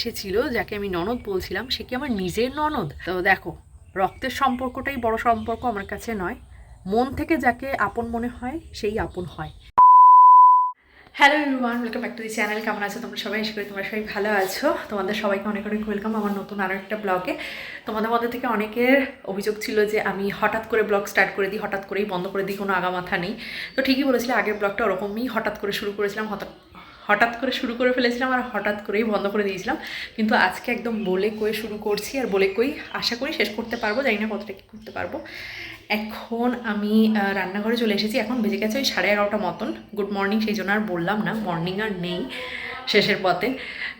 সে ছিল যাকে আমি ননদ বলছিলাম, সে কি আমার নিজের ননদ? তো দেখো, রক্তের সম্পর্কটাই বড় সম্পর্ক আমার কাছে নয়। মন থেকে যাকে আপন মনে হয়, সেই আপন হয়। Hello everyone welcome back to the channel কেমন আছো তোমরা সবাই? আশা করি তোমরা সবাই ভালো আছো। তোমাদের সবাইকে অনেক অনেক ওয়েলকাম আমার নতুন আরও একটা ব্লগে তোমাদের মধ্যে থেকে অনেকের অভিযোগ ছিল যে আমি হঠাৎ করে ব্লগ স্টার্ট করে দিই, হঠাৎ করেই বন্ধ করে দিই, কোনো আগামাথা নেই। তো ঠিকই বলেছিলে, আগের ব্লগটা ওরকমই হঠাৎ করে শুরু করেছিলাম, হঠাৎ হঠাৎ করে শুরু করে ফেলেছিলাম আর হঠাৎ করেই বন্ধ করে দিয়েছিলাম। কিন্তু আজকে একদম বলে কয়ে শুরু করছি আর বলে কই আশা করি শেষ করতে পারব, জানি না কতটা কী করতে পারব। এখন আমি রান্নাঘরে চলে এসেছি। এখন বেজে গেছে ওই সাড়ে এগারোটা মতন। গুড মর্নিং সেই জন্য আর বললাম না মর্নিং আর নেই শেষের পথে।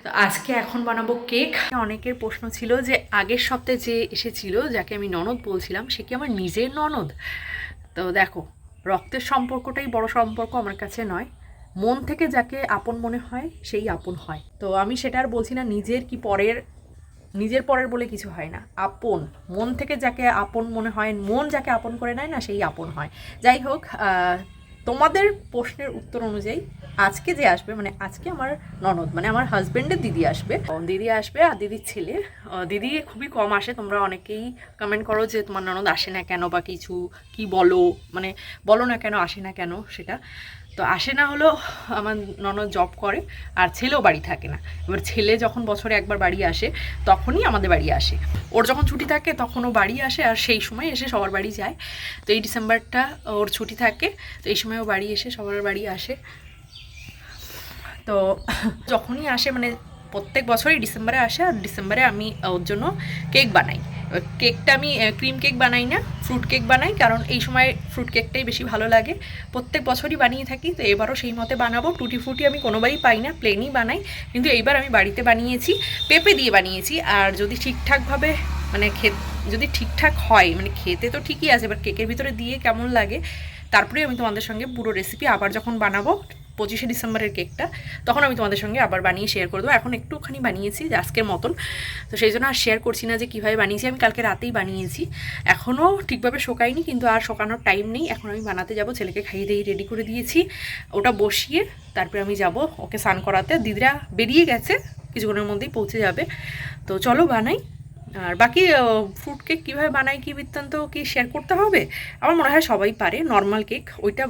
তো আজকে এখন বানাবো কেক অনেকের প্রশ্ন ছিল যে আগের সপ্তাহে যে এসেছিল, যাকে আমি ননদ বলছিলাম, সে কি আমার নিজের ননদ? তো দেখো, রক্তের সম্পর্কটাই বড় সম্পর্ক আমার কাছে নয়। মন থেকে যাকে আপন মনে হয়, সেই আপন হয়। তো আমি সেটা আর বলছি না, নিজের কি পরের, নিজের পরের বলে কিছু হয় না। আপন, মন থেকে যাকে আপন মনে হয়, মন যাকে আপন করে নেয় না, সেই আপন হয়। যাই হোক তোমাদের প্রশ্নের উত্তর অনুযায়ী আজকে যে আসবে মানে আজকে আমার ননদ মানে আমার হাজব্যান্ডের দিদি আসবে। দিদি আসবে আর দিদির ছেলে। দিদি খুবই কম আসে, তোমরা অনেকেই কমেন্ট করো যে তোমার ননদ আসে না কেন বা কিছু কি বলো মানে বলো না কেন, আসে না কেন সেটা। তো আসে না হলো আমার ননদ জব করে, আর ছেলেও বাড়ি থাকে না। এবার ছেলে যখন বছরে একবার বাড়ি আসে, তখনই আমাদের বাড়ি আসে। ওর যখন ছুটি থাকে, তখন ও বাড়ি আসে, আর সেই সময় এসে সবার বাড়ি যায়। তো এই ডিসেম্বরটা ওর ছুটি থাকে, তো এই সময় ও বাড়ি এসে সবার বাড়ি আসে। তো যখনই আসে মানে প্রত্যেক বছরই ডিসেম্বরে আসে, আর ডিসেম্বরে আমি ওর জন্য কেক বানাই। কেকটা আমি ক্রিম কেক বানাই না ফ্রুট কেক বানাই, কারণ এই সময় ফ্রুট কেকটাই বেশি ভালো লাগে। প্রত্যেক বছরই বানিয়ে থাকি, তো এবারও সেই মতে বানাবো। টুটি ফুটি আমি কোনোবারই পাই না প্লেনই বানাই। কিন্তু এইবার আমি বাড়িতে বানিয়েছি, পেঁপে দিয়ে বানিয়েছি। আর যদি ঠিকঠাকভাবে মানে খে যদি ঠিকঠাক হয় মানে খেতে তো ঠিকই আছে এবার কেকের ভিতরে দিয়ে কেমন লাগে তারপরে আমি তোমাদের সঙ্গে পুরো রেসিপি আবার যখন বানাবো পঁচিশে ডিসেম্বরের কেকটা, তখন আমি তোমাদের সঙ্গে আবার বানিয়ে শেয়ার করে দেবো। এখন একটুখানি বানিয়েছি আজকের মতন। তো সেই জন্য আর শেয়ার করছি না যে কীভাবে বানিয়েছি, আমি কালকে রাতেই বানিয়েছি। এখনও ঠিকভাবে শোকাইনি কিন্তু আর শোকানোর টাইম নেই। এখন আমি বানাতে যাব, ছেলেকে খাইয়ে দিয়ে রেডি করে দিয়েছি। ওটা বসিয়ে তারপরে আমি যাব ওকে স্নান করাতে। দিদিরা বেরিয়ে গেছে, কিছুক্ষণের মধ্যেই পৌঁছে যাবে। তো চলো বানাই। আর বাকি ফ্রুট কেক কীভাবে বানাই কী বৃত্তান্ত কি শেয়ার করতে হবে? আমার মনে হয় সবাই পারে নর্মাল কেক ওইটা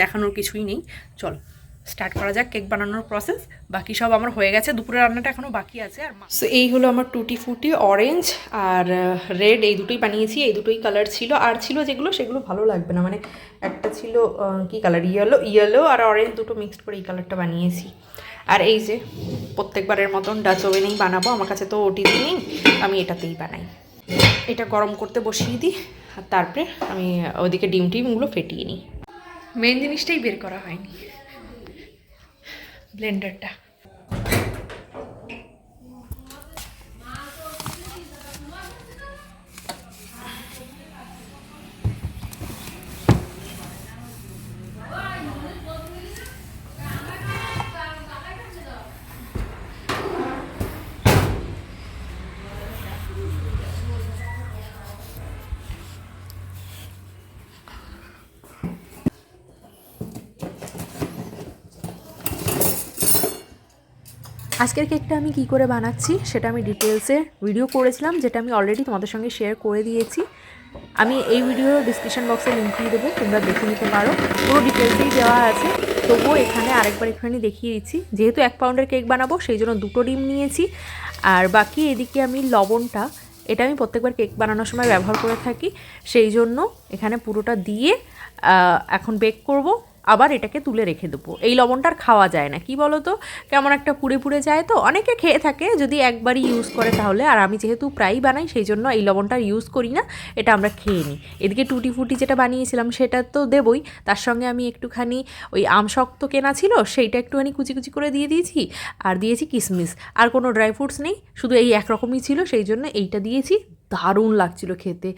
দেখানোর কিছুই নেই। চলো। স্টার্ট করা যাক কেক বানানোর প্রসেস। বাকি সব আমার হয়ে গেছে। দুপুরের রান্নাটা এখনও বাকি আছে আর সো এই হলো আমার টুটি ফুটি অরেঞ্জ আর রেড এই দুটোই বানিয়েছি। এই দুটোই কালার ছিল। আর ছিল যেগুলো সেগুলো ভালো লাগবে না। মানে একটা ছিল কি কালার ইয়েলো ইয়েলো আর অরেঞ্জ দুটো মিক্সড করে এই কালারটা বানিয়েছি। আর এই যে প্রত্যেকবারের মতন ডাচ ওভেনেই বানাবো। আমার কাছে তো ওটিভি নেই। আমি এটাতেই বানাই। এটা গরম করতে বসিয়ে দিই। আর তারপরে আমি ওদিকে ডিম টিমগুলো ফেটিয়ে নিই। মেন জিনিসটাই বের করা হয়নি। ব্লেন্ডারটা। আজকের কেকটা আমি কি করে বানাচ্ছি সেটা আমি ডিটেলসে ভিডিও করেছিলাম, যেটা আমি অলরেডি তোমাদের সঙ্গে শেয়ার করে দিয়েছি। আমি এই ভিডিওর ডিসক্রিপশন বক্সে লিঙ্ক দিয়ে দেবো, তোমরা দেখে নিতে পারো। পুরো ডিটেলসেই দেওয়া আছে। তবুও এখানে আরেকবার একটুখানি দেখিয়ে দিচ্ছি। যেহেতু এক পাউন্ডের কেক বানাবো, সেই জন্য দুটো ডিম নিয়েছি। আর বাকি এদিকে আমি লবণটা, এটা আমি প্রত্যেকবার কেক বানানোর সময় ব্যবহার করে থাকি। সেই জন্য এখানে পুরোটা দিয়ে এখন বেক করব। আবার এটাকে তুলে রেখে দেবো। এই লবণটা আর খাওয়া যায় না। কি বলো তো কেমন একটা পুড়ে পুড়ে যায় তো। অনেকে খেয়ে থাকে, যদি একবারই ইউজ করে তাহলে। আর আমি যেহেতু প্রায়ই বানাই, সেই জন্য এই লবণটা ইউজ করি না। এটা আমরা খেয়ে নিই। এদিকে টুটি ফুটি যেটা বানিয়েছিলাম, সেটা তো দেবই। তার সঙ্গে আমি একটুখানি ওই আম শক্ত কেনা ছিল, সেইটা একটুখানি কুচি কুচি করে দিয়ে দিয়েছি। আর দিয়েছি কিশমিশ আর কোনো ড্রাই ফ্রুটস নেই। শুধু এই একরকমই ছিল, সেই জন্য এইটা দিয়েছি। দারুণ লাগছিল খেতে।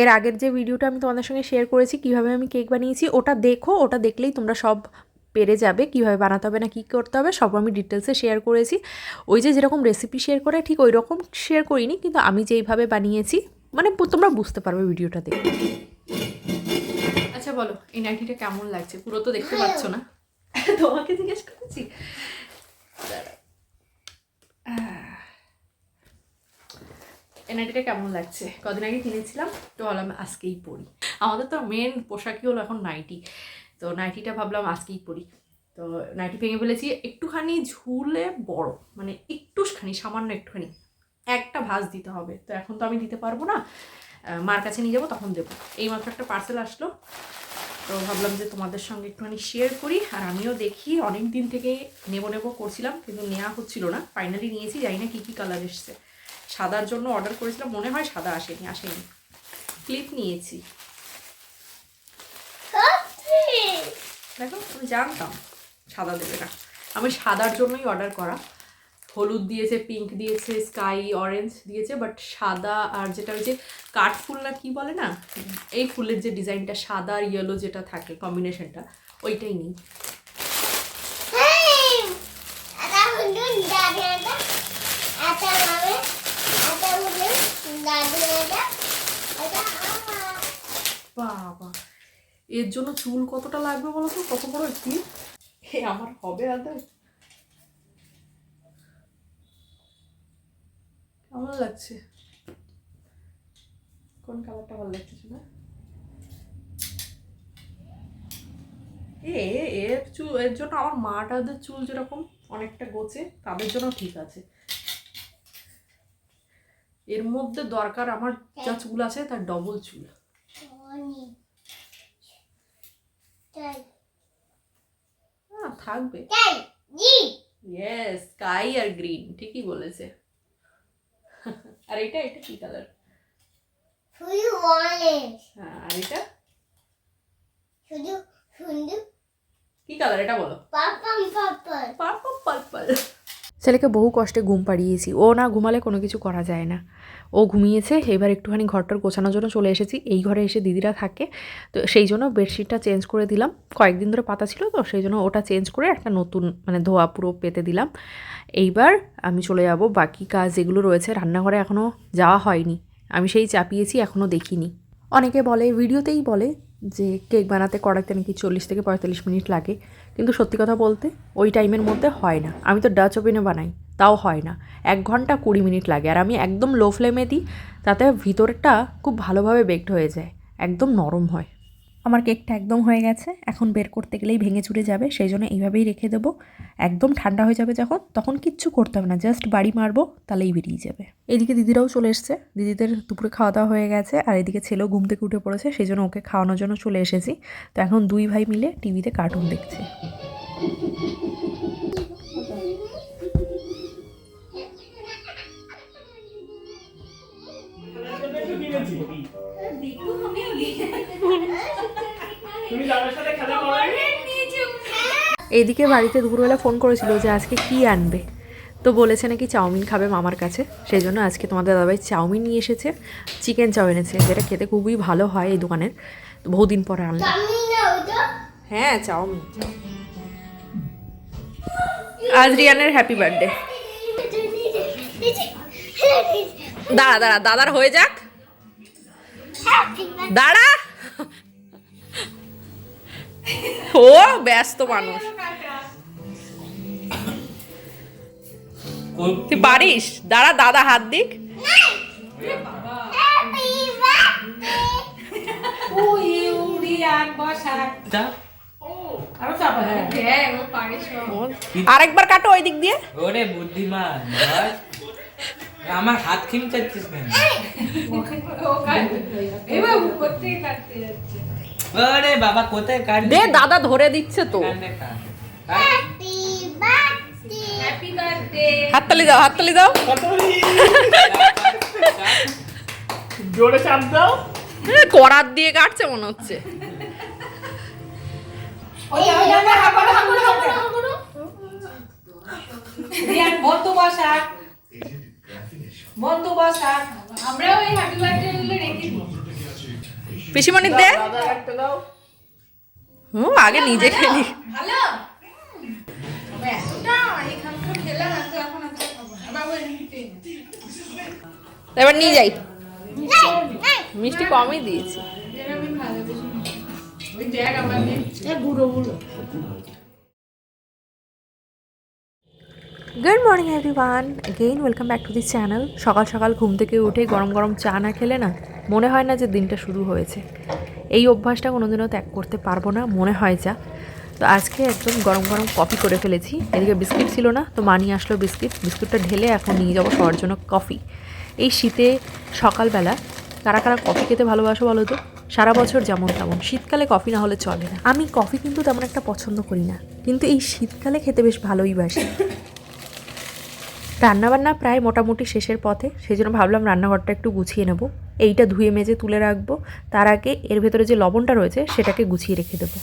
এর আগের যে ভিডিওটা আমি তোমাদের সঙ্গে শেয়ার করেছি কীভাবে আমি কেক বানিয়েছি ওটা দেখো ওটা দেখলেই তোমরা সব পেরে যাবে কীভাবে বানাতে হবে না কী করতে হবে সব আমি ডিটেলসে শেয়ার করেছি। ওই যে যেরকম রেসিপি শেয়ার করে ঠিক ওই রকম শেয়ার করিনি কিন্তু আমি যেইভাবে বানিয়েছি মানে তোমরা বুঝতে পারবে ভিডিওটা দেখে। আচ্ছা বলো এই নাইটিটা কেমন লাগছে? পুরো তো দেখতে পাচ্ছ না। তোমাকে জিজ্ঞেস করেছি? এই নাইটিটা কেমন লাগছে? কদিন আগে কিনেছিলাম, তো ভাবলাম আজকেই পরি। আমাদের তো মেন পোশাকই হলো এখন নাইটি তো নাইটিটা ভাবলাম আজকেই পরি। তো নাইটি ভেঙে ফেলেছি, একটুখানি ঝুলে বড় মানে একটুখানি, সামান্য একটুখানি। একটা ভাঁজ দিতে হবে, তো এখন তো আমি দিতে পারব না। মার কাছে নিয়ে যাব, তখন দেবো। এইমাত্র একটা পার্সেল আসলো, তো ভাবলাম যে তোমাদের সঙ্গে একটুখানি শেয়ার করি, আর আমিও দেখি অনেক দিন থেকে নেব নেব করছিলাম, কিন্তু নেওয়া হচ্ছিল না। ফাইনালি নিয়েছি, জানি না কী কী কালার এসছে। সাদার জন্য অর্ডার করেছিলাম, মনে হয় সাদা আসেনি আসেনি। ক্লিপ নিয়েছি। দেখো, আমি জানতাম সাদা দেবে না। আমি সাদার জন্যই অর্ডার করা। হলুদ দিয়েছে পিঙ্ক দিয়েছে স্কাই অরেঞ্জ দিয়েছে বাট সাদা আর যেটা ওই যে কাঠফুল না কি বলে না? এই ফুলের যে ডিজাইনটা সাদা আর ইয়েলো যেটা থাকে কম্বিনেশনটা ওইটাই নেই। বাবা এর জন্য চুল কতটা লাগবে বলো তো? কত বড় কি হে আমার হবে আদৌ কেমন লাগছে? কোন কালারটা ভালো লাগছে না এ এর চুল এর জন্য আমার মাটাদের চুল যেরকম অনেকটা গোছে তাদের জন্য ঠিক আছে। এর মধ্যে দরকার আমার যা চুল আছে তার ডবল চুল। হ্যাঁ থাকবে। ইয়েস স্কাই আর গ্রিন ঠিকই বলেছে। আর এটা এটা কি কালার হ্যাঁ আর এটা? কি কালার এটা বলো। পার্পল পার্পল পার্পল পার্পল ছেলেকে বহু কষ্টে ঘুম পাড়িয়েছি। ও না ঘুমালে কোনো কিছু করা যায় না। ও ঘুমিয়েছে, এবার একটুখানি ঘরটার গোছানোর জন্য চলে এসেছি। এই ঘরে এসে দিদিরা থাকে, তো সেই জন্য বেডশিটটা চেঞ্জ করে দিলাম। কয়েকদিন ধরে পাতা ছিল, তো সেই জন্য ওটা চেঞ্জ করে একটা নতুন মানে ধোয়া পুরো পেতে দিলাম। এইবার আমি চলে যাব, বাকি কাজ যেগুলো রয়েছে রান্নাঘরে এখনও যাওয়া হয়নি। আমি সেই চাপিয়েছি এখনও দেখিনি। অনেকে বলে, ভিডিওতেই বলে যে কেক বানাতে কড়াইতে নাকি চল্লিশ থেকে পঁয়তাল্লিশ মিনিট লাগে। কিন্তু সত্যি কথা বলতে, ওই টাইমের মধ্যে হয় না। আমি তো ডাচ ওভেনে বানাই, তাও হয় না। এক ঘণ্টা কুড়ি মিনিট লাগে, আর আমি একদম লো ফ্লেমে দিই, তাতে ভিতরটা খুব ভালোভাবে বেকড হয়ে যায়, একদম নরম হয়। আমার কেকটা একদম হয়ে গেছে, এখন বের করতে গেলেই ভেঙে চুরে যাবে, সেই জন্য এইভাবেই রেখে দেবো। একদম ঠান্ডা হয়ে যাবে যখন, তখন কিচ্ছু করতে হবে না জাস্ট বাড়ি মারবো, তাহলেই বেরিয়ে যাবে। এদিকে দিদিরাও চলে এসছে, দিদিদের দুপুরে খাওয়া দাওয়া হয়ে গেছে, আর এদিকে ছেলেও ঘুম থেকে উঠে পড়েছে, সেই জন্য ওকে খাওয়ানোর জন্য চলে এসেছি। তো এখন দুই ভাই মিলে টিভিতে কার্টুন দেখছে। এইদিকে বাড়িতে দুপুরবেলা ফোন করেছিল যে আজকে কি আনবে। তো বলেছে নাকি চাউমিন খাবে মামার কাছে। সেই জন্য আজকে তোমাদের দাদাভাই চাউমিন নিয়ে এসেছে, চিকেন চাউ এনেছে, যেটা খেতে খুবই ভালো হয় এই দোকানের। বহুদিন পরে আনলাম। হ্যাঁ চাউমিন। আজ রিয়ানের হ্যাপি বার্থডে দাঁড়া দাঁড়া, দাদার হয়ে যাক। দাঁড়া। ও ব্যস্ত মানুষ। তুই পারিস? দাঁড়া দাদা হাত দিক। আরেকবার কাটো ওই দিক দিয়ে। ওরে বুদ্ধিমান আমার হাত খিমচাচ্ছিস কেন? ওরে বাবা কোথায় কাটবি দে দাদা ধরে দিচ্ছে তো। কাট। কাট। হাততালি দাও হাততালি দাও। জোরে চাপ দাও। করাত দিয়ে কাটছে মনে হচ্ছে। বন্ধু বসাক বন্ধু বসাক আমরাও এই হ্যাপি বার্থডে রেখে দিই। পিসিমণি দে। দাদা হুম আগে নিজে খেলি। এবার নিয়ে যাই। মিষ্টি কমই দিয়েছি। Good morning everyone again welcome back to the channel সকাল সকাল ঘুম থেকে উঠে গরম গরম চা না খেলে না? মনে হয় না যে দিনটা শুরু হয়েছে। এই অভ্যাসটা কোনোদিনও ত্যাগ করতে পারব না, মনে হয় যা। তো আজকে একদম গরম গরম কফি করে ফেলেছি। এদিকে বিস্কিট ছিল না, তো মা নিয়ে আসলো বিস্কিট। বিস্কুটটা ঢেলে এখন নিয়ে যাব সবার জন্য কফি। এই শীতে সকালবেলা কারা কারা কফি খেতে ভালোবাসো বলো তো? সারা বছর যেমন তেমন। শীতকালে কফি না হলে চলে না। আমি কফি কিন্তু তেমন একটা পছন্দ করি না। কিন্তু এই শীতকালে খেতে বেশ ভালোই বাসি। রান্নাবান্না প্রায় মোটামুটি শেষের পথে সেই জন্য ভাবলাম রান্নাঘরটা একটু গুছিয়ে নেব। এইটা ধুয়ে মেজে তুলে রাখব। তার আগে এর ভেতরে যে লবণটা রয়েছে, সেটাকে গুছিয়ে রেখে দেবো।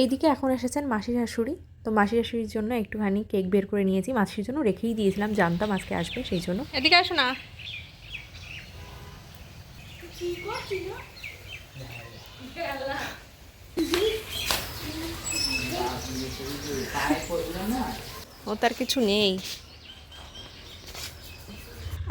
এইদিকে এখন এসেছেন মাসি শাশুড়ি। তো মাসি শাশুড়ির জন্য একটুখানি কেক বের করে নিয়েছি। মাসির জন্য রেখেই দিয়েছিলাম জানতাম আজকে আসবে সেই জন্য। এদিকে আসো না। ও তার কিছু নেই।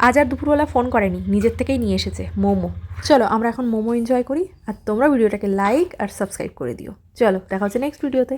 আজ আর দুপুরবেলা ফোন করেনি নিজের থেকেই নিয়ে এসেছে মোমো। চলো আমরা এখন মোমো এনজয় করি আর তোমরা ভিডিওটাকে লাইক আর সাবস্ক্রাইব করে দিও। চলো দেখা হচ্ছে নেক্সট ভিডিওতে